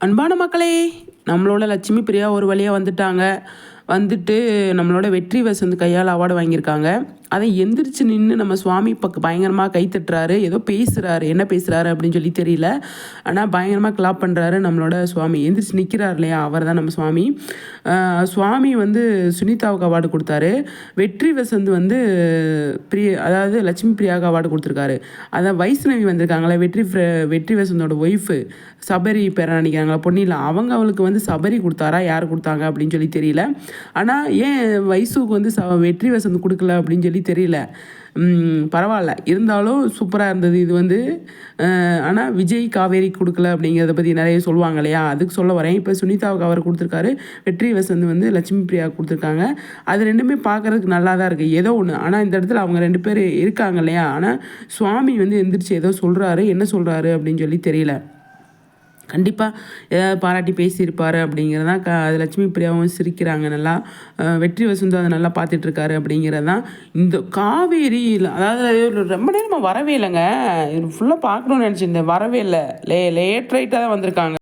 அன்பான மக்களே நம்மளோட லட்சுமி பிரியா ஒரு வழியாக வந்துட்டாங்க. வந்துட்டு நம்மளோட வெற்றி வசந்த் கையால் அவார்டு வாங்கியிருக்காங்க. அதை எந்திரிச்சு நின்று நம்ம சுவாமி பக்கம் பயங்கரமாக கை தட்டுறாரு. ஏதோ பேசுகிறாரு என்ன பேசுகிறாரு அப்படின்னு சொல்லி தெரியல. ஆனால் பயங்கரமாக கிளாப் பண்ணுறாரு நம்மளோட சுவாமி. எந்திரிச்சு நிற்கிறார் இல்லையா? அவர் தான் நம்ம சுவாமி. சுவாமி வந்து சுனிதாவுக்கு அவார்டு கொடுத்தாரு. வெற்றி வசந்த் வந்து பிரிய அதாவது லட்சுமி பிரியாவுக்கு அவார்டு கொடுத்துருக்காரு. அதான் வைஷ்ணவி வந்திருக்காங்களே வெற்றி வெற்றி வசந்தோட ஒய்ஃபு சபரி பேர நினைக்கிறாங்களா பொன்னியில் அவங்க அவளுக்கு வந்து சபரி கொடுத்தாரா? யார் கொடுத்தாங்க? அப்படின்னு சொல்லி தெரியல. ஆனால் ஏன் வைசுக்கு வந்து ச வெற்றி வசந்த் கொடுக்கல அப்படின்னு சொல்லி தெரியல. பரவாயில்ல. இருந்தாலும் சூப்பராக இருந்தது இது வந்து. ஆனால் விஜய் காவேரி கொடுக்கல அப்படிங்கிறத பற்றி நிறைய சொல்லுவாங்க இல்லையா? அதுக்கு சொல்ல வரேன். இப்போ சுனிதாவுக்கு அவர் கொடுத்துருக்காரு. வெற்றி வசந்த் வந்து லட்சுமி பிரியா கொடுத்துருக்காங்க. அது ரெண்டுமே பார்க்கறதுக்கு நல்லா தான் இருக்குது ஏதோ ஒன்று ஆனால் இந்த இடத்துல அவங்க ரெண்டு பேர் இருக்காங்க இல்லையா? ஆனால் சுவாமி வந்து எந்திரிச்சு ஏதோ சொல்கிறாரு என்ன சொல்கிறாரு அப்படின்னு சொல்லி தெரியல. கண்டிப்பாக ஏதாவது பாராட்டி பேசியிருப்பார் அப்படிங்கிறதான் க அது லட்சுமி பிரியாவும் சிரிக்கிறாங்க நல்லா. வெற்றி வசந்தும் அதை நல்லா பார்த்துட்ருக்காரு அப்படிங்கிறது. தான் இந்த காவேரி அதாவது ரொம்ப நேரமாக வரவே இல்லைங்க. இது ஃபுல்லாக பார்க்கணும்னு நினச்சிருந்தேன். வரவே இல்லை. லே லேட் ரைட்டாக தான் வந்திருக்காங்க.